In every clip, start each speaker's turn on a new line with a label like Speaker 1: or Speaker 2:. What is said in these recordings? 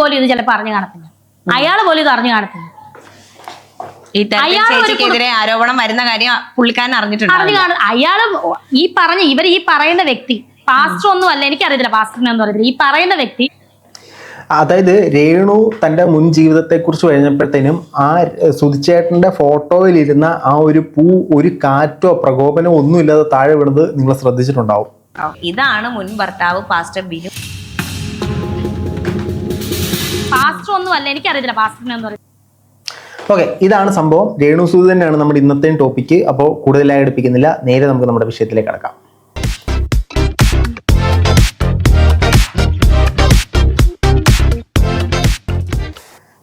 Speaker 1: പോലും ഇത് ചിലപ്പോൾ അറിഞ്ഞു കാണത്തില്ല. അയാൾ പോലും ഇത് അറിഞ്ഞു കാണത്തില്ല.
Speaker 2: ഈ
Speaker 1: ഒരു
Speaker 2: ചേച്ചിക്കെതിരെ ആരോപണം വരുന്ന കാര്യം പുള്ളിക്കാരൻ
Speaker 1: അറിഞ്ഞു
Speaker 2: അറിഞ്ഞിട്ടുണ്ട്
Speaker 1: കാണും. അയാൾ ഈ പറഞ്ഞ ഇവർ ഈ പറയുന്ന വ്യക്തി പാസ്റ്റർ ഒന്നും അല്ല എനിക്കറിയത്തില്ല പാസ്റ്ററിനെ ഒന്നും അറിയത്തില്ല. ഈ പറയുന്ന വ്യക്തി
Speaker 3: അതായത് രേണു തന്റെ മുൻ ജീവിതത്തെ കുറിച്ച് കഴിഞ്ഞപ്പോഴത്തേനും ആ സുധിച്ചേട്ടന്റെ ഫോട്ടോയിലിരുന്ന ആ ഒരു പൂ ഒരു കാറ്റോ പ്രകോപനോ ഒന്നുമില്ലാതെ താഴെ വീണത് നിങ്ങൾ ശ്രദ്ധിച്ചിട്ടുണ്ടാവും.
Speaker 2: ഇതാണ് മുൻ ഭർത്താവ് പാസ്റ്റർ ബിനു.
Speaker 1: പാസ്റ്റർ ഒന്നും അല്ല എനിക്കറിയില്ല പാസ്റ്ററിനെ എന്ന്
Speaker 3: ഓക്കെ ഇതാണ് സംഭവം. രേണു സുധി തന്നെയാണ് നമ്മുടെ ഇന്നത്തെ ടോപ്പിക്ക് അപ്പോൾ കൂടുതലായി എടുപ്പിക്കുന്നില്ല. നേരെ നമുക്ക് നമ്മുടെ വിഷയത്തിലേക്ക് കടക്കാം.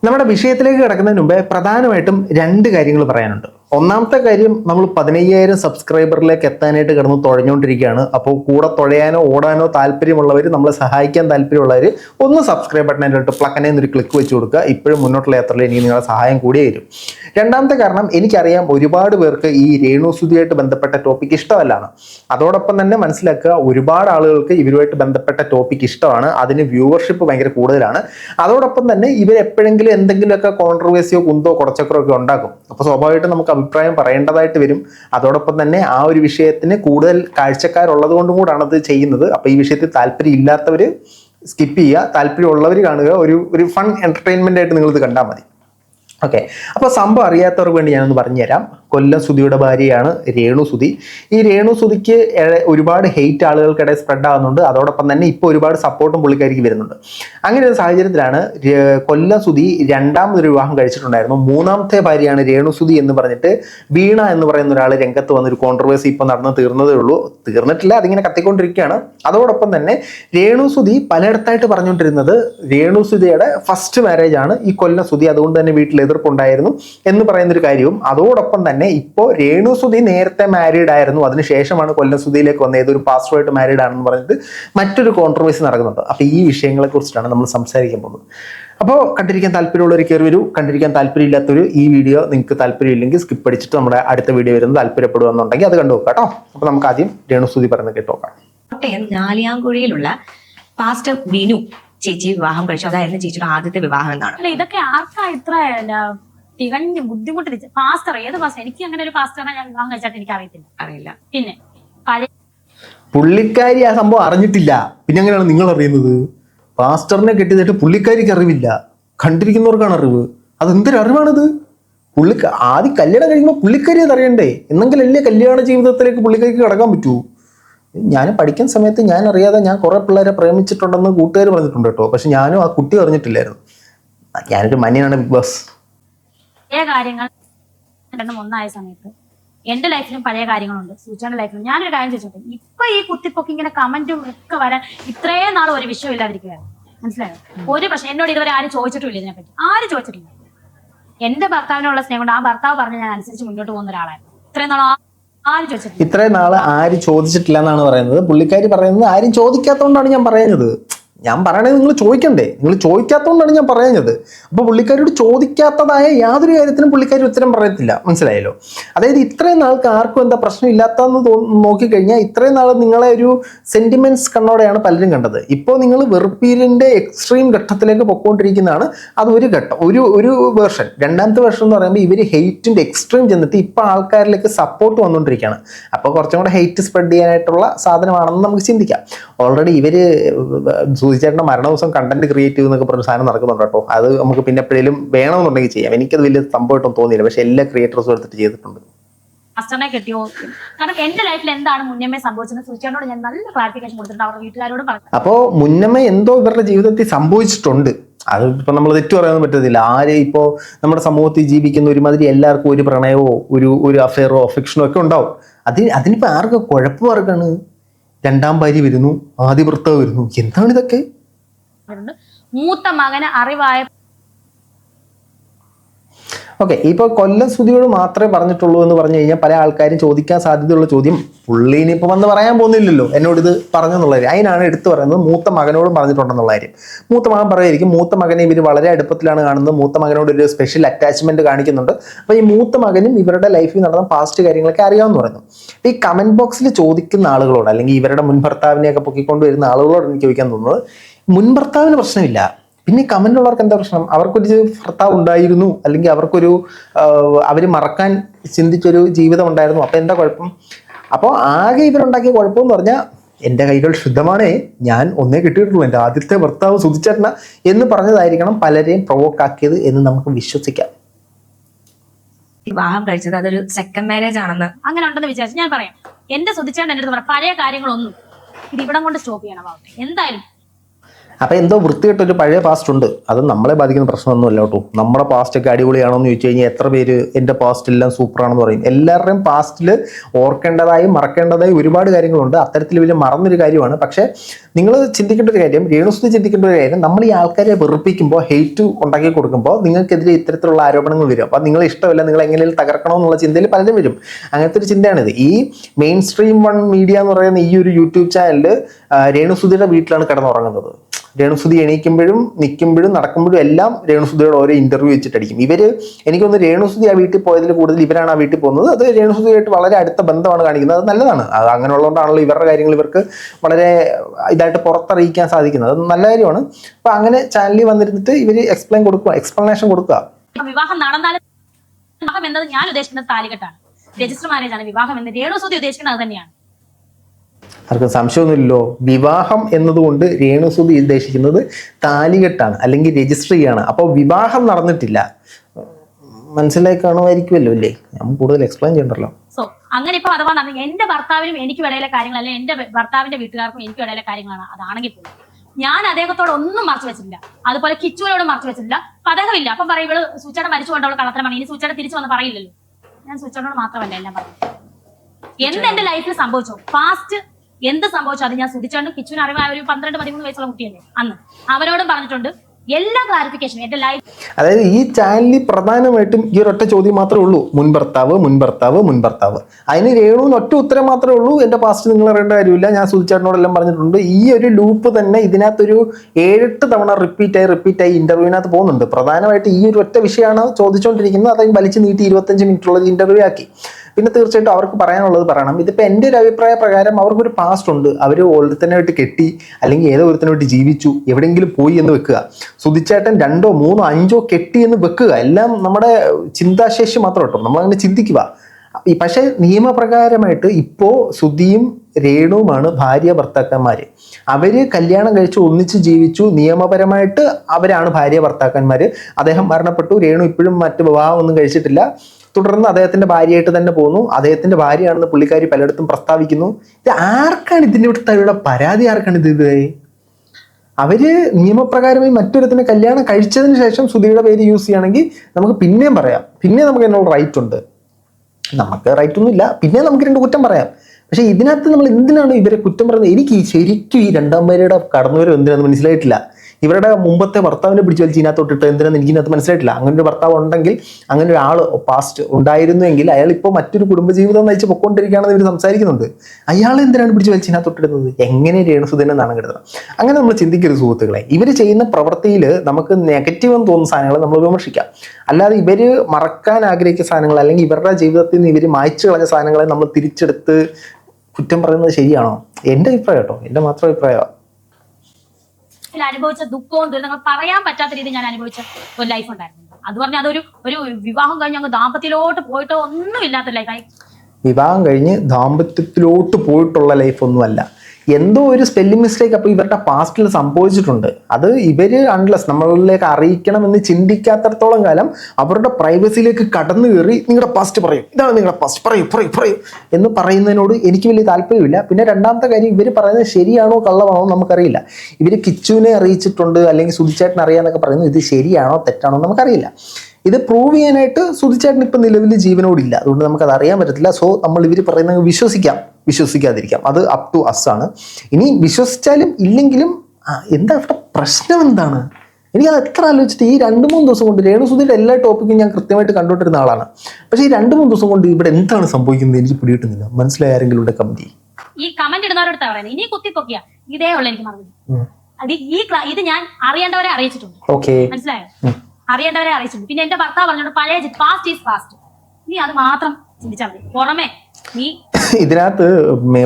Speaker 3: നമ്മുടെ വിഷയത്തിലേക്ക് കിടക്കുന്നതിന് മുമ്പേ പ്രധാനമായിട്ടും രണ്ട് കാര്യങ്ങൾ പറയാനുണ്ട്. ഒന്നാമത്തെ കാര്യം നമ്മൾ പതിനയ്യായിരം സബ്സ്ക്രൈബറിലേക്ക് എത്താനായിട്ട് കിടന്ന് തുഴഞ്ഞുകൊണ്ടിരിക്കുകയാണ്. അപ്പോൾ കൂടെ തുഴയാനോ ഓടാനോ താല്പര്യമുള്ളവർ നമ്മളെ സഹായിക്കാൻ താല്പര്യമുള്ളവർ ഒന്ന് സബ്സ്ക്രൈബ് ബട്ടനായിട്ട് പ്ലക്കനെ ഒരു ക്ലിക്ക് വെച്ച് കൊടുക്കുക. ഇപ്പോഴും മുന്നോട്ടുള്ള യാത്രയിൽ എനിക്ക് നിങ്ങളുടെ സഹായം കൂടിയേ വരും. രണ്ടാമത്തെ കാരണം എനിക്കറിയാം ഒരുപാട് പേർക്ക് ഈ രേണുസുതിയായിട്ട് ബന്ധപ്പെട്ട ടോപ്പിക് ഇഷ്ടമല്ലാണ്. അതോടൊപ്പം തന്നെ മനസ്സിലാക്കുക ഒരുപാട് ആളുകൾക്ക് ഇവരുമായിട്ട് ബന്ധപ്പെട്ട ടോപ്പിക് ഇഷ്ടമാണ്. അതിന് വ്യൂവർഷിപ്പ് ഭയങ്കര കൂടുതലാണ്. അതോടൊപ്പം തന്നെ ഇവരെപ്പോഴെങ്കിലും എന്തെങ്കിലുമൊക്കെ കോൺട്രവേഴ്സിയോ കുന്തോ കുറച്ചക്കറോ ഒക്കെ ഉണ്ടാക്കും. അപ്പോൾ സ്വാഭാവികമായിട്ടും നമുക്ക് അഭിപ്രായം പറയേണ്ടതായിട്ട് വരും. അതോടൊപ്പം തന്നെ ആ ഒരു വിഷയത്തിന് കൂടുതൽ കാഴ്ചക്കാരുള്ളത് കൊണ്ടും കൂടാണ് അത് ചെയ്യുന്നത്. അപ്പോൾ ഈ വിഷയത്തിൽ താല്പര്യം ഇല്ലാത്തവർ സ്കിപ്പ് ചെയ്യുക താല്പര്യമുള്ളവർ കാണുക ഒരു ഒരു ഫൺ എന്റർടൈൻമെന്റ് ആയിട്ട് നിങ്ങളിത് കണ്ടാൽ മതി. ഓക്കെ അപ്പോൾ സംഭവം അറിയാത്തവർക്ക് വേണ്ടി ഞാനൊന്ന് പറഞ്ഞുതരാം. കൊല്ലം സുധിയുടെ ഭാര്യയാണ് രേണു സുധി ഈ രേണു സുധിക്ക് ഒരുപാട് ഹെയ്റ്റ് ആളുകൾക്കിടെ സ്പ്രെഡ് ആകുന്നുണ്ട് അതോടൊപ്പം തന്നെ ഇപ്പോൾ ഒരുപാട് സപ്പോർട്ടും പുള്ളിക്കാരിക്ക് വരുന്നുണ്ട്. അങ്ങനെ ഒരു സാഹചര്യത്തിലാണ് കൊല്ലസുതി രണ്ടാമതൊരു വിവാഹം കഴിച്ചിട്ടുണ്ടായിരുന്നു. മൂന്നാമത്തെ ഭാര്യയാണ് രേണു സുധി എന്ന് പറഞ്ഞിട്ട് വീണ എന്ന് പറയുന്ന ഒരാൾ രംഗത്ത് വന്നൊരു കോൺട്രവേഴ്സി ഇപ്പോൾ നടന്ന് തീർന്നതേ ഉള്ളൂ. തീർന്നിട്ടില്ല അതിങ്ങനെ കത്തിക്കൊണ്ടിരിക്കുകയാണ്. അതോടൊപ്പം തന്നെ രേണു സുധി പലയിടത്തായിട്ട് പറഞ്ഞുകൊണ്ടിരുന്നത് രേണു സുധിയുടെ ഫസ്റ്റ് മാരേജ് ആണ് ഈ കൊല്ലസുതി അതുകൊണ്ട് തന്നെ വീട്ടിൽ എതിർപ്പുണ്ടായിരുന്നു എന്ന് പറയുന്നൊരു കാര്യവും. അതോടൊപ്പം തന്നെ ഇപ്പോൾ രേണു സുധി നേരത്തെ മാരീഡ് ആയിരുന്നു. അതിനുശേഷമാണ് കൊല്ലം സുധിയിലേക്ക് വന്നത്. ഏതൊരു പാസ്വേഡ് മാരീഡ് ആണെന്ന് പറഞ്ഞിട്ട് മറ്റൊരു കോൺട്രവേഴ്സി നടക്കുന്നുണ്ട്. അപ്പോൾ ഈ വിഷയങ്ങളെ കുറിച്ചിട്ടാണ് നമ്മൾ സംസാരിക്കാൻ പോകുന്നത്. അപ്പോൾ കണ്ടിരിക്കാൻ താല്പര്യമുള്ളവർ കയറി വരൂ. കണ്ടിരിക്കാൻ താല്പര്യമില്ലാത്തൊരു ഈ വീഡിയോ നിങ്ങൾക്ക് താല്പര്യമില്ലെങ്കിൽ സ്കിപ്പ് അടിച്ചിട്ട് നമ്മുടെ അടുത്ത വീഡിയോ വരുന്നത് താല്പര്യപ്പെടുവെന്നുണ്ടെങ്കിൽ അത് കണ്ടു നോക്കാം കേട്ടോ. അപ്പോൾ നമുക്ക് ആദ്യം രേണു സുധി പറയുന്നത് കേട്ടോക്കാം
Speaker 2: കോട്ടയം ഞാലിയാങ്കുഴിയിലുള്ള പാസ്റ്റർ വിനു ചേച്ചി വിവാഹം കഴിച്ചു. അതായിരുന്നു ചേച്ചിയുടെ ആദ്യത്തെ വിവാഹം എന്നാണ്.
Speaker 1: അല്ല ഇതൊക്കെ ആർക്കാ ഇത്ര തികഞ്ഞ് ബുദ്ധിമുട്ട് പാസ്റ്റർ ഏത് പാസ്റ്റർ എനിക്ക് അങ്ങനെ ഒരു പാസ്റ്ററിനെ ഞാൻ വിവാഹം കഴിച്ചാൽ എനിക്ക് അറിയത്തില്ല.
Speaker 2: അറിയില്ല.
Speaker 1: പിന്നെ പഴയ
Speaker 3: പുള്ളിക്കാരി ആ സംഭവം അറിഞ്ഞിട്ടില്ല. പിന്നെ എങ്ങനെയാണ് നിങ്ങൾ അറിയുന്നത്? പാസ്റ്ററിനെ കെട്ടിയതായിട്ട് പുള്ളിക്കാരിക്ക് അറിവില്ല. കണ്ടിരിക്കുന്നവർക്കാണ് അറിവ്. അതെന്തൊരു അറിവാണിത്? പുള്ളിക്ക ആദ്യം കല്യാണം കഴിയുമ്പോൾ പുള്ളിക്കാരി അത് അറിയണ്ടേ? എന്നെങ്കിലല്ലേ കല്യാണ ജീവിതത്തിലേക്ക് പുള്ളിക്കാരിക്ക് കടക്കാൻ പറ്റൂ. ഞാൻ പഠിക്കുന്ന സമയത്ത് ഞാൻ അറിയാതെ ഞാൻ കുറെ പിള്ളേരെ പ്രേമിച്ചിട്ടുണ്ടെന്ന് കൂട്ടുകാർ പറഞ്ഞിട്ടുണ്ട് കേട്ടോ. പക്ഷെ ഞാനും ആ കുട്ടി അറിഞ്ഞിട്ടില്ലായിരുന്നു. ഞാനൊരു മനിയനാണ് ബിഗ് ബോസ്.
Speaker 1: പഴയ കാര്യങ്ങൾ രണ്ടും ഒന്നായ സമയത്ത് എന്റെ ലൈഫിലും പഴയ കാര്യങ്ങളുണ്ട്. സൂചന ലൈഫിലും. ഞാനൊരു കാര്യം ചോദിച്ചോട്ടെ? ഇപ്പൊ ഈ കുത്തിപ്പൊക്കി ഇങ്ങനെ കമന്റും ഒക്കെ വരാൻ ഇത്രയും നാൾ ഒരു വിഷയം ഇല്ലാതിരിക്കുകയാണ്. മനസ്സിലായോ? ഒരു പക്ഷെ എന്നോട് ഇതുവരെ ആരും ചോദിച്ചിട്ടില്ല ഇതിനെപ്പറ്റി ആരും ചോദിച്ചിട്ടില്ല. എന്റെ ഭർത്താവിനുള്ള സ്നേഹം കൊണ്ട് ആ ഭർത്താവ് പറഞ്ഞ് ഞാൻ അനുസരിച്ച് മുന്നോട്ട് പോകുന്ന ഒരാളായിരുന്നു. ഇത്രയും ചോദിച്ചിട്ടില്ല.
Speaker 3: ഇത്രയും നാളെ ആരും ചോദിച്ചിട്ടില്ല എന്നാണ് പറയുന്നത്. പുള്ളിക്കാരി പറയുന്നത് ആരും ചോദിക്കാത്തതുകൊണ്ടാണ് ഞാൻ പറയുന്നത്. ഞാൻ പറയണത് നിങ്ങൾ ചോദിക്കണ്ടേ? നിങ്ങൾ ചോദിക്കാത്തതുകൊണ്ടാണ് ഞാൻ പറയുന്നത്. അപ്പോൾ പുള്ളിക്കാരിയോട് ചോദിക്കാത്തതായ യാതൊരു കാര്യത്തിനും പുള്ളിക്കാരി ഉത്തരം പറയത്തില്ല. മനസ്സിലായല്ലോ? അതായത് ഇത്രയും നാൾക്ക് ആർക്കും എന്താ പ്രശ്നമില്ലാത്തതെന്ന് ഇല്ലാത്തതെന്ന് നോക്കിക്കഴിഞ്ഞാൽ ഇത്രയും നാൾ നിങ്ങളെ ഒരു സെന്റിമെന്റ്സ് കണ്ണോടെയാണ് പലരും കണ്ടത്. ഇപ്പോൾ നിങ്ങൾ വെറുപ്പീരിന്റെ എക്സ്ട്രീം ഘട്ടത്തിലേക്ക് പൊക്കോണ്ടിരിക്കുന്നതാണ്. അത് ഒരു ഘട്ടം ഒരു ഒരു വേർഷൻ രണ്ടാമത്തെ വേർഷൻ എന്ന് പറയുമ്പോൾ ഇവർ ഹെയ്റ്റിന്റെ എക്സ്ട്രീം ചെന്നിട്ട് ഇപ്പോൾ ആൾക്കാരിലേക്ക് സപ്പോർട്ട് വന്നുകൊണ്ടിരിക്കുകയാണ് അപ്പോൾ കുറച്ചും കൂടെ ഹെയ്റ്റ് സ്പ്രെഡ് ചെയ്യാനായിട്ടുള്ള സാധനമാണെന്ന് നമുക്ക് ചിന്തിക്കാം. ഓൾറെഡി ഇവർ സൂചിച്ചേട്ടന്റെ മരണ ദിവസം കണ്ടന്റ് ക്രിയേറ്റീവ് എന്നൊക്കെ പറഞ്ഞ സാധനം നടക്കുന്നുണ്ട് കേട്ടോ. അത് നമുക്ക് പിന്നെ എപ്പോഴേലും വേണമെന്നുണ്ടെങ്കിൽ ചെയ്യാം. എനിക്കത് വലിയ സംഭവമായിട്ടൊന്നും തോന്നിയില്ല. പക്ഷെ എല്ലാ ക്രിയേറ്റേഴ്സും എടുത്തിട്ട് ചെയ്തിട്ടുണ്ട്.
Speaker 1: മാസ്റ്ററിനെ കെട്ടിയോ? കാരണം എന്റെ ലൈഫിൽ എന്താണ് സംഭവിച്ചത് ഞാൻ നല്ല ക്ലാരിഫിക്കേഷൻ കൊടുത്തിട്ടുണ്ട്. അവരുടെ വീട്ടുകാരോടും പറഞ്ഞു.
Speaker 3: അപ്പോൾ മുന്നമേ എന്തോ ഇവരുടെ ജീവിതത്തിൽ സംഭവിച്ചിട്ടുണ്ട്. അത് ഇപ്പൊ നമ്മൾ തെറ്റു പറയാനൊന്നും പറ്റത്തില്ല. ആര് ഇപ്പോൾ നമ്മുടെ സമൂഹത്തിൽ ജീവിക്കുന്ന ഒരുമാതിരി എല്ലാവർക്കും ഒരു പ്രണയമോ ഒരു ഒരു അഫെയറോ അഫിക്ഷനോ ഒക്കെ ഉണ്ടാവും. അതിന് അതിനിപ്പോ ആർക്കും കുഴപ്പം ആർക്കാണ് രണ്ടാം ഭാര്യ വരുന്നു ആദ്യ ഭർത്താവ് വരുന്നു. എന്താണ് ഇതൊക്കെ?
Speaker 1: മൂത്ത മകന് അറിവായ
Speaker 3: ഓക്കെ ഇപ്പോൾ കൊല്ലം സ്തുതിയോട് മാത്രമേ പറഞ്ഞിട്ടുള്ളൂ എന്ന് പറഞ്ഞു കഴിഞ്ഞാൽ പല ആൾക്കാരും ചോദിക്കാൻ സാധ്യതയുള്ള ചോദ്യം പുള്ളി ഇനിയിപ്പോൾ വന്ന് പറയാൻ പോകുന്നില്ലല്ലോ. എന്നോട് ഇത് പറഞ്ഞെന്നുള്ള കാര്യം. അതിനാണ് എടുത്തു പറയുന്നത് മൂത്ത മകനോടും പറഞ്ഞിട്ടുണ്ടെന്നുള്ള കാര്യം. മൂത്ത മകൻ പറയുമായിരിക്കും മൂത്ത മകനെ ഇവർ വളരെ അടുപ്പത്തിലാണ് കാണുന്നത്. മൂത്ത മകനോട് ഒരു സ്പെഷ്യൽ അറ്റാച്ച്മെന്റ് കാണിക്കുന്നുണ്ട്. അപ്പോൾ ഈ മൂത്ത മകനും ഇവരുടെ ലൈഫിൽ നടന്ന പാസ്റ്റ് കാര്യങ്ങളൊക്കെ അറിയാമെന്ന് പറയുന്നു. അപ്പോൾ ഈ കമന്റ് ബോക്സിൽ ചോദിക്കുന്ന ആളുകളോട് അല്ലെങ്കിൽ ഇവരുടെ മുൻ ഭർത്താവിനെയൊക്കെ പൊക്കിക്കൊണ്ട് വരുന്ന ആളുകളോട് എനിക്ക് ചോദിക്കാൻ തോന്നുന്നത് മുൻ ഭർത്താവിന് പ്രശ്നമില്ല. പിന്നെ കമന്റ് ഉള്ളവർക്ക് എന്താ പ്രശ്നം? അവർക്കൊരു ഭർത്താവ് ഉണ്ടായിരുന്നു അല്ലെങ്കിൽ അവർക്കൊരു അവർ മറക്കാൻ ചിന്തിച്ചൊരു ജീവിതം ഉണ്ടായിരുന്നു. അപ്പോൾ എന്താ കുഴപ്പം? അപ്പോൾ ആകെ ഇവരുണ്ടാക്കിയ കുഴപ്പമെന്ന് പറഞ്ഞാൽ എന്റെ കൈകൾ ശുദ്ധമാണേ ഞാൻ ഒന്നേ കിട്ടിയിട്ടുള്ളൂ. എന്റെ ആദ്യത്തെ ഭർത്താവ് സുധിച്ചേട്ടന എന്ന് പറഞ്ഞതായിരിക്കണം പലരെയും പ്രവോക്കാക്കിയത് എന്ന് നമുക്ക് വിശ്വസിക്കാം.
Speaker 2: വിവാഹം കഴിച്ചത് അതൊരു സെക്കൻഡ് മാരേജ് ആണെന്ന്
Speaker 1: അങ്ങനെ ഉണ്ടെന്ന് വിചാരിച്ചു ഞാൻ പറയാം. എന്റെ സുധിച്ചേട്ടൻ അടുത്ത് പറയാം പഴയ കാര്യങ്ങളൊന്നും ഇത് ഇവിടം കൊണ്ട് സ്റ്റോപ്പ് ചെയ്യണം എന്തായാലും
Speaker 3: അപ്പൊ എന്തോ വൃത്തികെട്ടൊരു പഴയ പാസ്റ്റ് ഉണ്ട്. അത് നമ്മളെ ബാധിക്കുന്ന പ്രശ്നമൊന്നുമല്ല കേട്ടോ. നമ്മുടെ പാസ്റ്റൊക്കെ അടിപൊളിയാണോ എന്ന് ചോദിച്ചു കഴിഞ്ഞാൽ എത്ര പേര് എന്റെ പാസ്റ്റ് എല്ലാം സൂപ്പറാണെന്ന് പറയും. എല്ലാവരുടെയും പാസ്റ്റിൽ ഓർക്കേണ്ടതായും മറക്കേണ്ടതായും ഒരുപാട് കാര്യങ്ങളുണ്ട്. അത്തരത്തിൽ വലിയ മറന്നൊരു കാര്യമാണ്. പക്ഷേ നിങ്ങൾ ചിന്തിക്കേണ്ട ഒരു കാര്യം രേണുസ്തു ചിന്തിക്കേണ്ട ഒരു കാര്യം നമ്മൾ ഈ ആൾക്കാരെ വെറുപ്പിക്കുമ്പോൾ ഹെയ്റ്റ് ഉണ്ടാക്കി കൊടുക്കുമ്പോൾ നിങ്ങൾക്കെതിരെ ഇത്തരത്തിലുള്ള ആരോപണങ്ങൾ വരും. അപ്പോൾ നിങ്ങൾ ഇഷ്ടമല്ല നിങ്ങൾ എങ്ങനെയും തകർക്കണം എന്നുള്ള ചിന്തയിൽ പലരും വരും. അങ്ങനത്തെ ഒരു ചിന്തയാണിത്. ഈ മെയിൻ സ്ട്രീം വൺ മീഡിയ എന്ന് പറയുന്ന ഈ ഒരു യൂട്യൂബ് ചാനലിൽ രേണുസുധിയുടെ വീട്ടിലാണ് കിടന്നുറങ്ങുന്നത്. രേണുസുതി എണീക്കുമ്പോഴും നിൽക്കുമ്പോഴും നടക്കുമ്പോഴും എല്ലാം രേണുസുധിയോട് ഓരോ ഇന്റർവ്യൂ വെച്ചിട്ടടിക്കും. ഇവർ എനിക്കൊന്ന് രേണുസുതി ആ വീട്ടിൽ പോയതിൽ കൂടുതൽ ഇവരാണ് ആ വീട്ടിൽ പോകുന്നത്. അത് രേണുസുതിയായിട്ട് വളരെ അടുത്ത ബന്ധമാണ് കാണിക്കുന്നത്. അത് നല്ലതാണ്. അത് അങ്ങനെയുള്ളതുകൊണ്ടാണല്ലോ ഇവരുടെ കാര്യങ്ങൾ ഇവർക്ക് വളരെ ഇതായിട്ട് പുറത്തറിയിക്കാൻ സാധിക്കുന്നത്. അത് നല്ല കാര്യമാണ്. അപ്പൊ അങ്ങനെ ചാനലിൽ വന്നിരുന്നിട്ട് ഇവർ എക്സ്പ്ലെയിൻ കൊടുക്കുക എക്സ്പ്ലനേഷൻ കൊടുക്കുക
Speaker 1: വിവാഹം നടന്നാലും ഞാൻ ഉദ്ദേശിക്കുന്നത് താലികെട്ടാണ്. രജിസ്റ്റർ മാരേജ് ആണ് വിവാഹം എന്ന്. രേണുസുതി ഉദ്ദേശിക്കുന്നത് അത് തന്നെയാണ്.
Speaker 3: ആർക്കും സംശയമൊന്നുമില്ലല്ലോ. വിവാഹം എന്നതുകൊണ്ട് രേണുസുതി ഉദ്ദേശിക്കുന്നത് താലികെട്ടാണ് അല്ലെങ്കിൽ രജിസ്റ്റർ ചെയ്യാണ്. അപ്പോൾ വിവാഹം നടന്നിട്ടില്ല. മനസ്സിലായി കാണുമായിരിക്കുമല്ലോ അല്ലേ? ഞാൻ കൂടുതൽ എക്സ്പ്ലെയിൻ ചെയ്യണ്ടല്ലോ.
Speaker 1: സോ അങ്ങനെ ഇപ്പൊ അഥവാ എന്റെ ഭർത്താവിനും എനിക്ക് ഇടയിലെ കാര്യങ്ങൾ അല്ലെങ്കിൽ എന്റെ ഭർത്താവിന്റെ വീട്ടുകാർക്കും എനിക്ക് ഇടയിലെ കാര്യങ്ങളാണ്. അതാണെങ്കിൽ പോലും. ഞാൻ അദ്ദേഹത്തോട് ഒന്നും മറച്ചു വെച്ചിട്ടില്ല. അതുപോലെ കിച്ചുവിനോട് മറച്ചു വെച്ചിട്ടില്ല. അപ്പൊ അദ്ദേഹമില്ല. അപ്പം പറയും ഇവൾ സൂച്ചയുടെ മരിച്ചു കൊണ്ടവൾ കള്ളത്തരമാണ്. ഇനി സൂച്ചയുടെ തിരിച്ചു വന്ന് പറയില്ലല്ലോ. ഞാൻ സൂച്ചയോട് മാത്രമല്ല എല്ലാം പറഞ്ഞു എന്ത് എന്റെ ലൈഫിൽ സംഭവിച്ചു? ഫാസ്റ്റ് എന്ത് സംഭവിച്ചു? അത് ഞാൻ ശ്രദ്ധിച്ചോണ്ട് കിച്ചുവിന് അറിവായ ഒരു പന്ത്രണ്ട് പതിമൂന്ന് വയസ്സുള്ള കുട്ടിയല്ലേ അന്ന്. അവരോടും പറഞ്ഞിട്ടുണ്ട്. എല്ലാ ക്ലാരിഫിക്കേഷനും എന്റെ ലൈഫ്
Speaker 3: അതായത് ഈ ചാനലിൽ പ്രധാനമായിട്ടും ഈ ഒരൊറ്റ ചോദ്യം മാത്രമേ ഉള്ളൂ. മുൻ ഭർത്താവ് മുൻ ഭർത്താവ് മുൻ ഭർത്താവ്. അതിന് രേണുവിന് ഒറ്റ ഉത്തരം മാത്രമേ ഉള്ളൂ. എന്റെ പാസ്റ്റ് നിങ്ങൾ അറിയേണ്ട കാര്യമില്ല. ഞാൻ സുധിച്ചേട്ടനോടെല്ലാം പറഞ്ഞിട്ടുണ്ട്. ഈ ഒരു ലൂപ്പ് തന്നെ ഇതിനകത്തൊരു ഏഴെട്ട് തവണ റിപ്പീറ്റ് ആയി റിപ്പീറ്റ് ആയി ഇന്റർവ്യൂവിനകത്ത് പോകുന്നുണ്ട്. പ്രധാനമായിട്ട് ഈ ഒരു ഒറ്റ വിഷയമാണ് ചോദിച്ചുകൊണ്ടിരിക്കുന്നത് അതായത് വലിച്ചു നീട്ടി ഇരുപത്തഞ്ച് മിനിറ്റുള്ള ഇന്റർവ്യൂ ആക്കി. പിന്നെ തീർച്ചയായിട്ടും അവർക്ക് പറയാനുള്ളത് പറയണം. ഇതിപ്പോൾ എന്റെ ഒരു അഭിപ്രായ പ്രകാരം അവർക്കൊരു പാസ്റ്റ് ഉണ്ട്. അവർ ഓരോരുത്തനായിട്ട് കെട്ടി അല്ലെങ്കിൽ ഏതോ ഒരുത്തനായിട്ട് ജീവിച്ചു എവിടെയെങ്കിലും പോയി എന്ന് വെക്കുക. സുധിച്ചേട്ടൻ രണ്ടോ മൂന്നോ അഞ്ചോ കെട്ടി എന്ന് വെക്കുക. എല്ലാം നമ്മുടെ ചിന്താശേഷി മാത്രം കേട്ടോ. നമ്മളങ്ങനെ ചിന്തിക്കുക. പക്ഷേ നിയമപ്രകാരമായിട്ട് ഇപ്പോൾ സുധിയും രേണുവുമാണ് ഭാര്യ ഭർത്താക്കന്മാർ അവർ കല്യാണം കഴിച്ച് ഒന്നിച്ച് ജീവിച്ചു. നിയമപരമായിട്ട് അവരാണ് ഭാര്യ ഭർത്താക്കന്മാർ അദ്ദേഹം മരണപ്പെട്ടു. രേണു ഇപ്പോഴും മറ്റ് വിവാഹമൊന്നും കഴിച്ചിട്ടില്ല. തുടർന്ന് അദ്ദേഹത്തിന്റെ ഭാര്യയായിട്ട് തന്നെ പോകുന്നു അദ്ദേഹത്തിന്റെ ഭാര്യയാണെന്ന് പുള്ളിക്കാരി പലയിടത്തും പ്രസ്താവിക്കുന്നു. ഇത് ആർക്കാണ് ഇതിന്റെ ഇവിടെ പരാതി? ആർക്കാണ് ഇത് ഇത്? അവർ നിയമപ്രകാരമായി മറ്റൊരുത്തിനെ കല്യാണം കഴിച്ചതിന് ശേഷം സുധിയുടെ പേര് യൂസ് ചെയ്യുകയാണെങ്കിൽ നമുക്ക് പിന്നെയും പറയാം. പിന്നെ നമുക്ക് അതിനുള്ള റൈറ്റ് ഉണ്ട്. നമുക്ക് റൈറ്റ് ഒന്നും ഇല്ല. പിന്നെ നമുക്ക് രണ്ട് കുറ്റം പറയാം. പക്ഷെ ഇതിനകത്ത് നമ്മൾ എന്തിനാണ് ഇവരെ കുറ്റം പറയുന്നത്? എനിക്ക് ശരിക്കും ഈ രണ്ടാം പേരുടെ കടന്നുവരും എന്തിനാന്ന് മനസ്സിലായിട്ടില്ല. ഇവരുടെ മുമ്പത്തെ ഭർത്താവിനെ പിടിച്ചു വലിച്ച് ഇതിനകത്തോട്ടിട്ട് എന്തിനാന്ന് എനിക്കിനകത്ത് മനസ്സിലായിട്ടില്ല. അങ്ങനെ ഒരു ഭർത്താവ് ഉണ്ടെങ്കിൽ അങ്ങനെ ഒരാൾ പാസ്റ്റ് ഉണ്ടായിരുന്നുവെങ്കിൽ അയാൾ ഇപ്പോൾ മറ്റൊരു കുടുംബജീവിതം നയിച്ച് പൊക്കോണ്ടിരിക്കുകയാണെന്ന് ഇവർ സംസാരിക്കുന്നത് അയാൾ എന്തിനാണ് പിടിച്ച് വലിച്ച് ഇതിനകത്തോട്ടിടുന്നത് എങ്ങനെ രേണുസുദിനെ നാണം കിടന്നത് അങ്ങനെ നമ്മൾ ചിന്തിക്കരുത് സുഹൃത്തുക്കളെ. ഇവർ ചെയ്യുന്ന പ്രവൃത്തിയിൽ നമുക്ക് നെഗറ്റീവ് എന്ന് തോന്നുന്ന സാധനങ്ങൾ നമ്മൾ വിമർശിക്കാം. അല്ലാതെ ഇവർ മറക്കാൻ ആഗ്രഹിക്കുന്ന സാധനങ്ങൾ അല്ലെങ്കിൽ ഇവരുടെ ജീവിതത്തിൽ നിന്ന് ഇവർ മായ്ച്ചു കളഞ്ഞ സാധനങ്ങളെ നമ്മൾ തിരിച്ചെടുത്ത് കുറ്റം പറയുന്നത് ശരിയാണോ? എന്റെ അഭിപ്രായം കേട്ടോ. എന്റെ മാത്രം അഭിപ്രായമാണ്
Speaker 1: ഇതിൽ അനുഭവിച്ച ദുഃഖവും ദുരിതങ്ങൾ പറയാൻ പറ്റാത്ത രീതിയിൽ ഞാൻ അനുഭവിച്ച ഒരു ലൈഫ് ഉണ്ടായിരുന്നു. അത് പറഞ്ഞാൽ അതൊരു ഒരു വിവാഹം കഴിഞ്ഞ് അങ്ങ് ദാമ്പത്യത്തിലോട്ട് പോയിട്ടോ ഒന്നും ഇല്ലാത്ത ലൈഫായി
Speaker 3: വിവാഹം കഴിഞ്ഞ് ദാമ്പത്യത്തിലോട്ട് പോയിട്ടുള്ള ലൈഫൊന്നുമല്ല എന്തോ ഒരു സ്പെല്ലിംഗ് മിസ്റ്റേക്ക് അപ്പോൾ ഇവരുടെ പാസ്റ്റിൽ സംഭവിച്ചിട്ടുണ്ട്. അത് ഇവർ അൺലെസ് നമ്മളിലേക്ക് അറിയിക്കണം എന്ന് ചിന്തിക്കാത്തടത്തോളം കാലം അവരുടെ പ്രൈവസിയിലേക്ക് കടന്നു കയറി നിങ്ങളുടെ പാസ്റ്റ് പറയും. ഇതാണ് നിങ്ങളുടെ പാസ്റ്റ് പറയൂ പറയൂ പറയൂ എന്ന് പറയുന്നതിനോട് എനിക്ക് വലിയ താല്പര്യമില്ല. പിന്നെ രണ്ടാമത്തെ കാര്യം ഇവർ പറയുന്നത് ശരിയാണോ കള്ളമാണോ നമുക്കറിയില്ല. ഇവർ കിച്ചുവിനെ അറിയിച്ചിട്ടുണ്ട് അല്ലെങ്കിൽ സുധിച്ചേട്ടനെ അറിയാന്നൊക്കെ പറയുന്നു ഇത് ശരിയാണോ തെറ്റാണോ നമുക്കറിയില്ല. ഇത് പ്രൂവ് ചെയ്യാനായിട്ട് സുധിച്ചേട്ടൻ ഇപ്പം നിലവിൽ ജീവനോടില്ല. അതുകൊണ്ട് നമുക്കത് അറിയാൻ പറ്റത്തില്ല. സോ നമ്മൾ ഇവർ പറയുന്നത് വിശ്വസിക്കാം. വിശ്വസിക്കാതിരിക്കാം. അത് അപ് ടു അസ് ആണ്. ഇനി വിശ്വസിച്ചാലും ഇല്ലെങ്കിലും എന്താ ഇവിടെ പ്രശ്നം എന്താണ്? എനിക്ക് അത് എത്ര ആലോചിച്ചിട്ട് ഈ രണ്ട് മൂന്ന് ദിവസം കൊണ്ട് രേണു സുധിയുടെ എല്ലാ ടോപ്പിക്കും ഞാൻ കൃത്യമായിട്ട് കണ്ടുകൊണ്ടിരുന്ന ആളാണ്. പക്ഷേ ഈ രണ്ട് മൂന്ന് ദിവസം കൊണ്ട് ഇവിടെ എന്താണ് സംഭവിക്കുന്നത് എനിക്ക് പിടികിട്ടുന്നില്ല. മനസ്സിലായ ആരെങ്കിലും ഇവിടെ കമന്റ്
Speaker 1: ഈ കമന്റ് ഇടുന്നവരോട് പറയുന്നത്. ഇനി കുത്തിപ്പൊക്കിയ. ഇതേ ഉള്ളു എനിക്ക് മറുപടി. അത് ഈ ഇത് ഞാൻ അറിയേണ്ടവരെ അറിയിച്ചിട്ടുണ്ട്. മനസ്സിലായോ? അറിയേണ്ടവരെ അറിയിച്ചിട്ടുണ്ട്. പിന്നെ എന്റെ ഭർത്താവ് പറഞ്ഞോണ്ട് പഴയ പാസ്റ്റ് ഈസ് പാസ്റ്റ് നീ അത് മാത്രം ചിന്തിച്ചാൽ മതി. പുറമെ നീ
Speaker 3: ഇതിനകത്ത്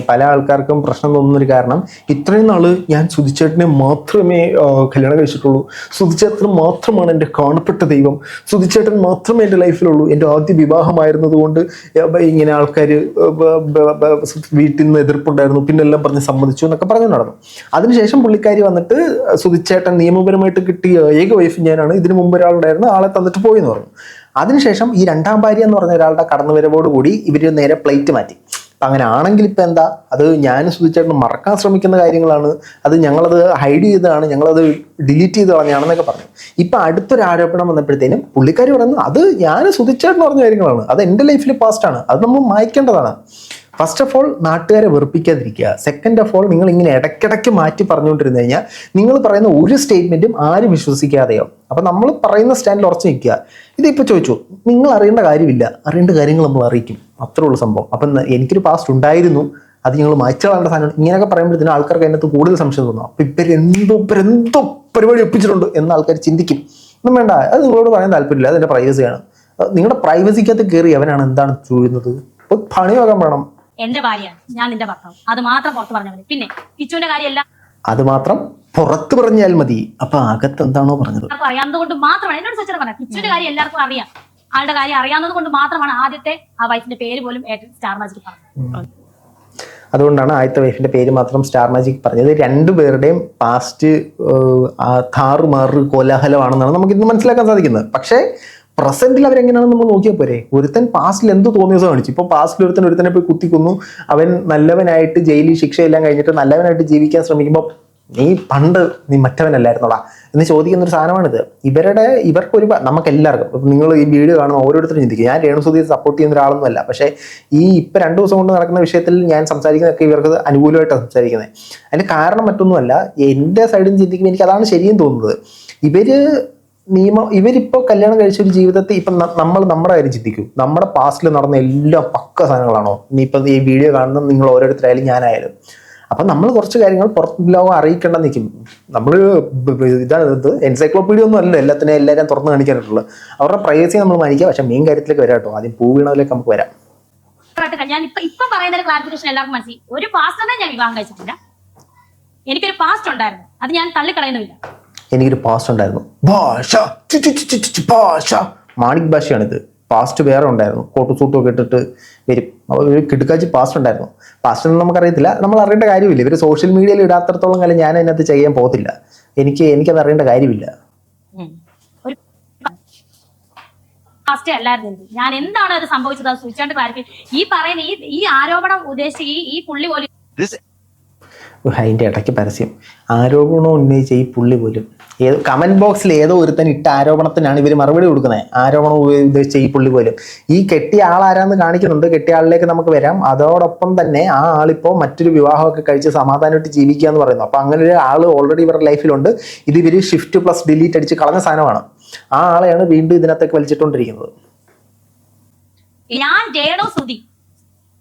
Speaker 3: പല ആൾക്കാർക്കും പ്രശ്നം തോന്നുന്നൊരു കാരണം ഇത്രയും നാൾ ഞാൻ സുധിച്ചേട്ടനെ മാത്രമേ കല്യാണം കഴിച്ചിട്ടുള്ളൂ. സുധിച്ചേട്ടൻ മാത്രമാണ് എന്റെ കാണപ്പെട്ട ദൈവം. സുധിച്ചേട്ടൻ മാത്രമേ എന്റെ ലൈഫിലുള്ളൂ. എന്റെ ആദ്യ വിവാഹമായിരുന്നത് കൊണ്ട് ഇങ്ങനെ ആൾക്കാർ വീട്ടിൽ നിന്ന് എതിർപ്പുണ്ടായിരുന്നു. പിന്നെ എല്ലാം പറഞ്ഞ് സമ്മതിച്ചു എന്നൊക്കെ പറഞ്ഞു നടന്നു. അതിനുശേഷം പുള്ളിക്കാരി വന്നിട്ട് സുധിച്ചേട്ടൻ നിയമപരമായിട്ട് കിട്ടിയ ഏക വൈഫ് ഞാനാണ്. ഇതിനു മുമ്പ് ഒരാളുണ്ടായിരുന്നു. ആളെ തന്നിട്ട് പോയി എന്ന് പറഞ്ഞു. അതിനുശേഷം ഈ രണ്ടാം ഭാര്യ എന്ന് പറഞ്ഞ ഒരാളുടെ കടന്നുവരവോടുകൂടി ഇവർ നേരെ പ്ലേറ്റ് മാറ്റി. അപ്പൊ അങ്ങനെ ആണെങ്കിൽ ഇപ്പം എന്താ? അത് ഞാൻ സുധിച്ചേട്ടൻ മറക്കാൻ ശ്രമിക്കുന്ന കാര്യങ്ങളാണ്. അത് ഞങ്ങളത് ഹൈഡ് ചെയ്തതാണ് ഞങ്ങളത് ഡിലീറ്റ് ചെയ്ത് കളഞ്ഞാണെന്നൊക്കെ പറഞ്ഞു. ഇപ്പം അടുത്തൊരു ആരോപണം വന്നപ്പോഴത്തേനും പുള്ളിക്കാരി പറയുന്നത് അത് ഞാൻ സുധിച്ചേട്ടൻ പറഞ്ഞ കാര്യങ്ങളാണ്. അത് എന്റെ ലൈഫിൽ പാസ്റ്റ് ആണ്. അത് നമ്മൾ മായ്ക്കേണ്ടതാണ്. ഫസ്റ്റ് ഓഫ് ഓൾ നാട്ടുകാരെ വെറുപ്പിക്കാതിരിക്കുക. സെക്കൻഡ് ഓഫ് ഓൾ നിങ്ങൾ ഇങ്ങനെ ഇടയ്ക്കിടയ്ക്ക് മാറ്റി പറഞ്ഞുകൊണ്ടിരുന്നു കഴിഞ്ഞാൽ നിങ്ങൾ പറയുന്ന ഒരു സ്റ്റേറ്റ്മെന്റും ആരും വിശ്വസിക്കാതെയോ അപ്പോൾ നമ്മൾ പറയുന്ന സ്റ്റാൻഡിൽ ഉറച്ചു നിൽക്കുക. ഇതിപ്പോൾ ചോദിച്ചു നിങ്ങൾ അറിയേണ്ട കാര്യമില്ല. അറിയേണ്ട കാര്യങ്ങൾ നമ്മൾ അറിയിക്കും. അത്രേ ഉള്ളൂ സംഭവം. അപ്പം എനിക്കൊരു പാസ്റ്റ് ഉണ്ടായിരുന്നു. അത് ഞങ്ങൾ മായ്ച്ചു കളയേണ്ട സാധനം ഇങ്ങനെയൊക്കെ പറയുമ്പോഴത്തേനും ആൾക്കാർക്ക് അതിനകത്ത് കൂടുതൽ സംശയം തോന്നും. അപ്പം ഇപ്പം എന്തോ എന്തോ പരിപാടി ഒപ്പിച്ചിട്ടുണ്ട് എന്ന് ആൾക്കാർ ചിന്തിക്കും. ഒന്നും വേണ്ട. അത് നിങ്ങളോട് പറയാൻ താല്പര്യമില്ല. അതിന്റെ പ്രൈവസിയാണ് നിങ്ങളുടെ പ്രൈവസിക്കകത്ത് കയറി അവനാണ് എന്താണ് ചൂഴുന്നത് ഇപ്പൊ പണി വെക്കാൻ വേണം
Speaker 1: എന്റെ ഭാര്യയാണ്. ഞാൻ നിന്റെ ഭർത്താവ്. അത് മാത്രം പുറത്ത് പറഞ്ഞാൽ മതി. പിന്നെ കിച്ചുവിന്റെ
Speaker 3: അത് മാത്രം പുറത്ത് പറഞ്ഞാൽ മതി. അപ്പൊ അകത്ത് എന്താണോ പറഞ്ഞത്?
Speaker 1: മാത്രമാണ് എന്നോട് കിച്ചുവിന്റെ കാര്യം എല്ലാവർക്കും അറിയാം. ആളുടെ കാര്യം അറിയാവുന്നത് കൊണ്ട് മാത്രമാണ് ആദ്യത്തെ ആ വൈഫിന്റെ പേര് പോലും ഏറ്റവും സ്റ്റാർ മാജിക് പറഞ്ഞത്.
Speaker 3: അതുകൊണ്ടാണ് ആദ്യത്തെ വൈഫിന്റെ പേര് മാത്രം സ്റ്റാർ മാജിക് പറഞ്ഞത്. രണ്ടുപേരുടെയും പാസ്റ്റ് താറുമാറ് കോലാഹലമാണെന്നാണ് നമുക്ക് ഇന്ന് മനസ്സിലാക്കാൻ സാധിക്കുന്നത്. പക്ഷേ പ്രസന്റിൽ അവരെങ്ങനെയാണെന്ന് നമ്മൾ നോക്കിയാൽ പോരെ? ഒരുത്തൻ പാസ്റ്റിൽ എന്ത് തോന്നിയത് കാണിച്ചു. ഇപ്പോൾ പാസ്റ്റിൽ ഒരുത്തൻ ഒരുത്തനെ പോയി കുത്തിക്കൊന്നു. അവൻ നല്ലവനായിട്ട് ജയിലിൽ ശിക്ഷയെല്ലാം കഴിഞ്ഞിട്ട് നല്ലവനായിട്ട് ജീവിക്കാൻ ശ്രമിക്കുമ്പോൾ നീ പണ്ട് നീ മറ്റവനല്ലായിരുന്നോടാ എന്ന് ചോദിക്കുന്ന ഒരു സാധനമാണിത്. ഇവരുടെ ഇവർക്ക് ഒരു നമുക്ക് എല്ലാവർക്കും ഇപ്പം നിങ്ങൾ ഈ വീഡിയോ കാണുന്ന ഓരോരുത്തരും ചിന്തിക്കും. ഞാൻ രേണുസുതിയെ സപ്പോർട്ട് ചെയ്യുന്ന ഒരാളൊന്നുമല്ല. പക്ഷേ ഈ ഇപ്പം രണ്ട് ദിവസം കൊണ്ട് നടക്കുന്ന വിഷയത്തിൽ ഞാൻ സംസാരിക്കുന്നതൊക്കെ ഇവർക്ക് അനുകൂലമായിട്ടാണ് സംസാരിക്കുന്നത്. അതിന് കാരണം മറ്റൊന്നുമല്ല എന്റെ സൈഡിൽ നിന്ന് ചിന്തിക്കുമ്പോൾ എനിക്ക് അതാണ് ശരിയെന്ന് തോന്നുന്നത്. ഇവർ നിയമം ഇവരിപ്പോൾ കല്യാണം കഴിച്ച ഒരു ജീവിതത്തെ ഇപ്പം നമ്മൾ നമ്മുടെ കാര്യം ചിന്തിക്കും. നമ്മുടെ പാസ്റ്റിൽ നടന്ന എല്ലാ പക്ക സാധനങ്ങളാണോ? ഇനിയിപ്പം ഈ വീഡിയോ കാണുന്ന നിങ്ങൾ ഓരോരുത്തരായാലും ഞാനായാലും. അപ്പം നമ്മൾ കുറച്ച് കാര്യങ്ങൾ പുറത്ത് ലോകം അറിയിക്കേണ്ട നിൽക്കും നമ്മൾ ഇതാണ് ഇത്. എൻസൈക്ലോപ്പീഡിയ ഒന്നും അല്ലല്ലോ എല്ലാത്തിനും എല്ലാവരും തുറന്ന് കാണിക്കാനായിട്ടുള്ളത്. അവരുടെ പ്രൈവസി നമ്മൾ മാനിക്കുക പക്ഷേ മെയിൻ കാര്യത്തിലേക്ക് വരാം കേട്ടോ. ആദ്യം പൂ വീണതിലേക്ക് നമുക്ക് വരാം.
Speaker 1: ഞാൻ ഇപ്പൊ ഇപ്പൊ പറയുന്ന ക്ലാരിഫിക്കേഷൻ എല്ലാവർക്കും മനസ്സിലായി. ഒരു പാസ്റ്റ് ഞാൻ വിവാഹം കഴിച്ചിട്ടില്ല. എനിക്കൊരു പാസ്റ്റ് ഉണ്ടായിരുന്നു. അത് ഞാൻ തള്ളിക്കളയുന്നില്ല
Speaker 3: എനിക്കൊരു പാസ്റ്റ് ഉണ്ടായിരുന്നു. ഭാഷ. ഭാഷ. മാണിക് ഭാഷയാണിത്. പാസ്റ്റ് വേറെ ഉണ്ടായിരുന്നു. കോട്ടു സൂട്ടും ഒക്കെ ഇട്ടിട്ട് വരും. അപ്പോൾ ഒരു കിടുക്കാച്ചി പാസ്റ്റ് ഉണ്ടായിരുന്നു. പാസ്റ്റ് ഒന്നും നമുക്കറിയത്തില്ല. നമ്മൾ അറിയേണ്ട കാര്യമില്ല. ഇവർ സോഷ്യൽ മീഡിയയിൽ ഇടാത്തടത്തോളം കാലം ഞാൻ അതിനകത്ത് ചെയ്യാൻ പോകത്തില്ല. എനിക്ക് എനിക്കത് അറിയേണ്ട കാര്യമില്ല.
Speaker 1: ഫസ്റ്റ് പാസ്റ്റേ അല്ലായിരുന്നു ഞാൻ എന്താണ് അത് സംഭവിച്ചത്? അത് സൂചിച്ചാണ്ട് ക്ലാരിഫൈ ഈ പറയുന്ന ഈ ഈ ആരോപണം ഉദ്ദേശിച്ച് ഈ ഈ പുള്ളി പോലും
Speaker 3: അതിന്റെ ഇടയ്ക്ക് പരസ്യം. ആരോപണം ഉന്നയിച്ച ഈ പുള്ളി പോലും ഏത് കമന്റ് ബോക്സിൽ ഏതോ ഒരുത്തൻ ഇട്ട ആരോപണത്തിനാണ് ഇവർ മറുപടി കൊടുക്കുന്നത്. ആരോപണം ഉദ്ദേശിച്ച ഈ പുള്ളി പോലും. ഈ കെട്ടിയ ആളാരാന്ന് കാണിക്കുന്നുണ്ട്. കെട്ടിയ ആളിലേക്ക് നമുക്ക് വരാം. അതോടൊപ്പം തന്നെ ആ ആളിപ്പോൾ മറ്റൊരു വിവാഹമൊക്കെ കഴിച്ച് സമാധാനമായിട്ട് ജീവിക്കുക എന്ന് പറയുന്നു. അപ്പോൾ അങ്ങനെ ഒരു ആൾ ഓൾറെഡി ഇവരുടെ ലൈഫിലുണ്ട് ഇത് ഇവർ ഷിഫ്റ്റ് പ്ലസ് ഡിലീറ്റ് അടിച്ച് കളഞ്ഞ സാധനമാണ്. ആ ആളെയാണ് വീണ്ടും ഇതിനകത്തേക്ക് വലിച്ചിട്ടുകൊണ്ടിരിക്കുന്നത്.
Speaker 1: ഞാൻ സുതി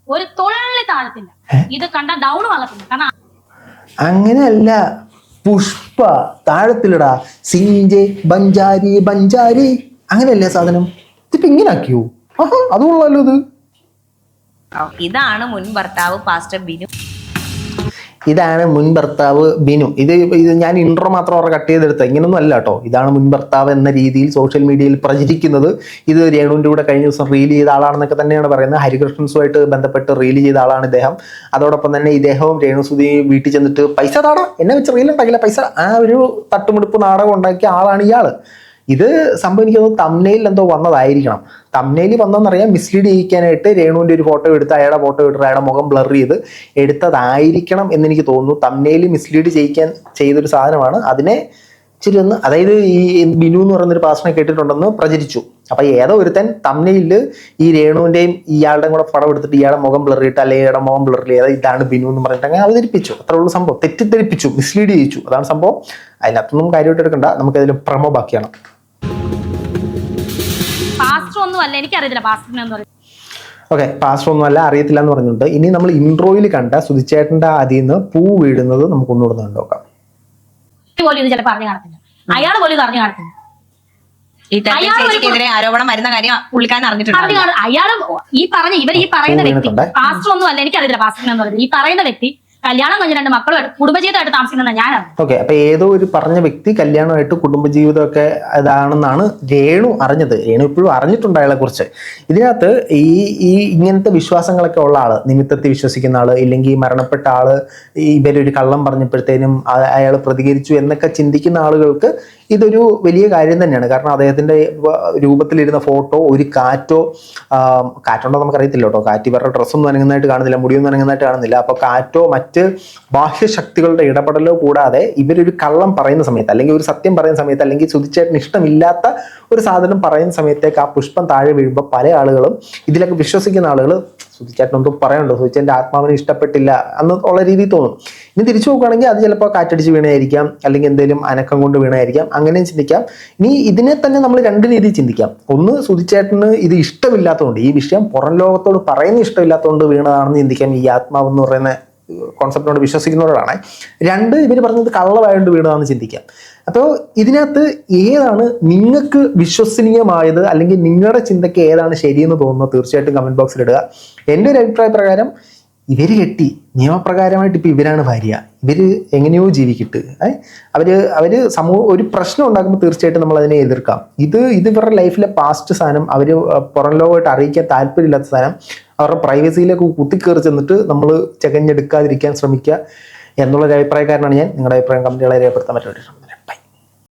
Speaker 1: ഒരു തുള്ളി താഴത്തില്ല ഇത് കണ്ട ഡൗൺ വളർത്തുന്നു കാരണം
Speaker 3: അങ്ങനെയല്ല. പുഷ്പ താഴത്തിലിടാ. സിഞ്ചെ ബഞ്ചാരി ബഞ്ചാരി. അങ്ങനെയല്ലേ സാധനം? ഇതിപ്പോ ഇങ്ങനെ ആക്കിയോ ആഹാ അത് കൊള്ളാലോ ഇത്
Speaker 2: ഇതാണ് മുൻ ഭർത്താവ് പാസ്റ്റർ ബിനു.
Speaker 3: ഇതാണ് മുൻ ഭർത്താവ് ബിനു. ഇത് ഇത് ഞാൻ ഇൻട്രോ മാത്രം അവരെ കട്ട് ചെയ്തെടുത്ത ഇങ്ങനൊന്നും അല്ല കേട്ടോ ഇതാണ് മുൻ ഭർത്താവ് എന്ന രീതിയിൽ സോഷ്യൽ മീഡിയയിൽ പ്രചരിക്കുന്നത്. ഇത് രേണുവിന്റെ കൂടെ കഴിഞ്ഞ ദിവസം റീൽ ചെയ്ത ആളാണെന്നൊക്കെ തന്നെയാണ് പറയുന്നത്. ഹരികൃഷ്ണൻസുമായിട്ട് ബന്ധപ്പെട്ട് റീൽ ചെയ്ത ആളാണ് ഇദ്ദേഹം. അതോടൊപ്പം തന്നെ ഇദ്ദേഹവും രേണുസുതി വീട്ടിൽ ചെന്നിട്ട് പൈസ താടാ. എന്നെ വെച്ച് റീൽ ഉണ്ടാക്കില്ല പൈസ. ആ ഒരു തട്ടുമുടുപ്പ് നാടകം ഉണ്ടാക്കിയ ആളാണ് ഇയാൾ. ഇത് സംഭവം എനിക്ക് തോന്നുന്നു തമ്നയിൽ എന്തോ വന്നതായിരിക്കണം. തമ്നയിൽ വന്നതെന്നറിയാം മിസ്ലീഡ് ചെയ്യിക്കാനായിട്ട് രേണുവിന്റെ ഒരു ഫോട്ടോ എടുത്ത് അയാളുടെ ഫോട്ടോ എടുത്ത് അയാളുടെ മുഖം ബ്ലർ ചെയ്ത് എടുത്തതായിരിക്കണം എന്ന് എനിക്ക് തോന്നുന്നു തമ്നയിൽ മിസ്ലീഡ് ചെയ്യിക്കാൻ ചെയ്തൊരു സാധനമാണ്. അതിനെ ഇച്ചിരി ഒന്ന് അതായത് ഈ ബിനു എന്ന് പറയുന്നൊരു പാസ്റ്റിനെ കേട്ടിട്ടുണ്ടെന്ന് പ്രചരിച്ചു. അപ്പൊ ഏതോ ഒരുത്തൻ തമ്നയിൽ ഈ രേണുവിന്റെയും ഇയാളുടെയും കൂടെ പടം എടുത്തിട്ട് ഇയാളുടെ മുഖം ബ്ലർ ചെയ്തിട്ട് അല്ലെങ്കിൽ ഇയാളുടെ മുഖം ബ്ലർ ചെയ്ത് ഇതാണ് ബിനു എന്ന് പറഞ്ഞിട്ട് അങ്ങനെ അവതരിപ്പിച്ചു. അത്രേ ഉള്ളൂ സംഭവം. തെറ്റിദ്ധരിപ്പിച്ചു മിസ്ലീഡ് ചെയ്യിച്ചു. അതാണ് സംഭവം. അതിനകത്തൊന്നും കാര്യമായിട്ട് എടുക്കണ്ട. നമുക്ക് അതിൽ പ്രമോ ബാക്കിയാണ്.
Speaker 1: അല്ല എനിക്കറിയത്തില്ല പാസ്റ്ററിനെ എന്ന് പറയുന്നത്.
Speaker 3: ഓക്കെ പാസ്റ്റർ ഒന്നുമല്ല അറിയത്തില്ല എന്ന് പറഞ്ഞിട്ടുണ്ട്. ഇനി നമ്മൾ ഇൻട്രോയിൽ കണ്ട സുതിച്ചേട്ടന്റെ അതിൽ നിന്ന് പൂ വീഴുന്നത് നമുക്ക് ഒന്നുകൂടെ കണ്ടു നോക്കാം.
Speaker 1: പോലും ഇത് ചിലപ്പോൾ അറിഞ്ഞു കാണത്തില്ല. അയാൾ പോലും ഇത് അറിഞ്ഞു കാണത്തില്ല. അയാൾ ഒരു
Speaker 2: ചേച്ചിക്കെതിരെ ആരോപണം വരുന്ന കാര്യം പുള്ളിക്കാരൻ
Speaker 1: അറിഞ്ഞിട്ടുണ്ട്? അയാൾ ഈ പറഞ്ഞ ഇവർ ഈ പറയുന്ന വ്യക്തി? പാസ്റ്റർ ഒന്നും അല്ല എനിക്കറിയില്ല പാസ്റ്റർ എന്ന് പറയുന്നത്. ഈ പറയുന്ന വ്യക്തി കല്യാണം കഴിഞ്ഞ രണ്ട് മക്കളുമായിട്ട് കുടുംബജീവിതമായിട്ട് താമസിക്കുന്ന ഞാനാണ്.
Speaker 3: ഓക്കെ അപ്പൊ ഏതോ ഒരു പറഞ്ഞ വ്യക്തി കല്യാണമായിട്ട് കുടുംബജീവിതമൊക്കെ ഇതാണെന്നാണ് രേണു അറിഞ്ഞത്. രേണു ഇപ്പോഴും അറിഞ്ഞിട്ടുണ്ട് അയാളെ കുറിച്ച്. ഇതിനകത്ത് ഈ ഈ ഇങ്ങനത്തെ വിശ്വാസങ്ങളൊക്കെ ഉള്ള ആൾ നിമിത്തത്തിൽ വിശ്വസിക്കുന്ന ആൾ ഇല്ലെങ്കിൽ മരണപ്പെട്ട ആൾ ഇവരൊരു കള്ളം പറഞ്ഞപ്പോഴത്തേനും അയാൾ പ്രതികരിച്ചു എന്നൊക്കെ ചിന്തിക്കുന്ന ആളുകൾക്ക് ഇതൊരു വലിയ കാര്യം തന്നെയാണ്. കാരണം അദ്ദേഹത്തിന്റെ രൂപത്തിലിരുന്ന ഫോട്ടോ ഒരു കാറ്റോ കാറ്റുണ്ടോ നമുക്കറിയത്തില്ല കേട്ടോ. കാറ്റ് ഇവരുടെ ഡ്രസ്സൊന്നും അനങ്ങുന്നതായിട്ട് കാണുന്നില്ല മുടിയൊന്നും അനങ്ങുന്നതായിട്ട് കാണുന്നില്ല. അപ്പോൾ കാറ്റോ മറ്റ് ബാഹ്യശക്തികളുടെ ഇടപെടലോ കൂടാതെ ഇവരൊരു കള്ളം പറയുന്ന സമയത്ത് അല്ലെങ്കിൽ ഒരു സത്യം പറയുന്ന സമയത്ത് അല്ലെങ്കിൽ ചുതിച്ചേട്ടന് ഇഷ്ടമില്ലാത്ത ഒരു സാധനം പറയുന്ന സമയത്തേക്ക് ആ പുഷ്പം താഴെ വീഴുമ്പോൾ പല ആളുകളും ഇതിലൊക്കെ വിശ്വസിക്കുന്ന ആളുകൾ സുധിച്ചേട്ടൻ ഒന്നും പറയണ്ടോ സുതിച്ചേന്റെ ആത്മാവിനെ ഇഷ്ടപ്പെട്ടില്ല എന്ന് ഉള്ള രീതിയിൽ തോന്നും. ഇനി തിരിച്ചു നോക്കുകയാണെങ്കിൽ അത് ചിലപ്പോൾ കാറ്റടിച്ച് വീണായിരിക്കാം അല്ലെങ്കിൽ എന്തെങ്കിലും അനക്കം കൊണ്ട് വീണായിരിക്കാം അങ്ങനെയും ചിന്തിക്കാം. ഇനി ഇതിനെ തന്നെ നമ്മൾ രണ്ട് രീതിയിൽ ചിന്തിക്കാം. ഒന്ന് സുതിച്ചേട്ടന് ഇത് ഇഷ്ടമില്ലാത്തതുകൊണ്ട് ഈ വിഷയം പുറം ലോകത്തോട് പറയുന്ന ഇഷ്ടമില്ലാത്തതുകൊണ്ട് വീണതാണെന്ന് ചിന്തിക്കാം ഈ ആത്മാവ് എന്ന് പറയുന്ന കോൺസെപ്റ്റിനോട് വിശ്വസിക്കുന്നവരാണ്. രണ്ട് ഇവർ പറഞ്ഞത് കള്ളമായോണ്ട് വീണതാണെന്ന് ചിന്തിക്കാം. അപ്പോൾ ഇതിനകത്ത് ഏതാണ് നിങ്ങൾക്ക് വിശ്വസനീയമായത് അല്ലെങ്കിൽ നിങ്ങളുടെ ചിന്തയ്ക്ക് ഏതാണ് ശരിയെന്ന് തോന്നുന്നത് തീർച്ചയായിട്ടും കമന്റ് ബോക്സിൽ ഇടുക. എന്റെ ഒരു അഭിപ്രായ പ്രകാരം ഇവർ കെട്ടി നിയമപ്രകാരമായിട്ട് ഇപ്പോൾ ഇവരാണ് ഭാര്യ. ഇവർ എങ്ങനെയോ ജീവിക്കട്ട്. അവർ അവർ സമൂഹ ഒരു പ്രശ്നം ഉണ്ടാക്കുമ്പോൾ തീർച്ചയായിട്ടും നമ്മൾ അതിനെ എതിർക്കാം. ഇത് ഇത് ഇവരുടെ ലൈഫിലെ പാസ്റ്റ് സാധനം. അവർ പുറം ലോകമായിട്ട് അറിയിക്കാൻ താല്പര്യമില്ലാത്ത സാധനം. അവരുടെ പ്രൈവസിയിലേക്ക് കുത്തിക്കേറി ചെന്നിട്ട് നമ്മൾ ചെകഞ്ഞെടുക്കാതിരിക്കാൻ ശ്രമിക്കുക എന്നുള്ളൊരു അഭിപ്രായക്കാരനാണ് ഞാൻ. നിങ്ങളുടെ അഭിപ്രായം കമ്പനികളെ രേഖപ്പെടുത്താൻ പറ്റും.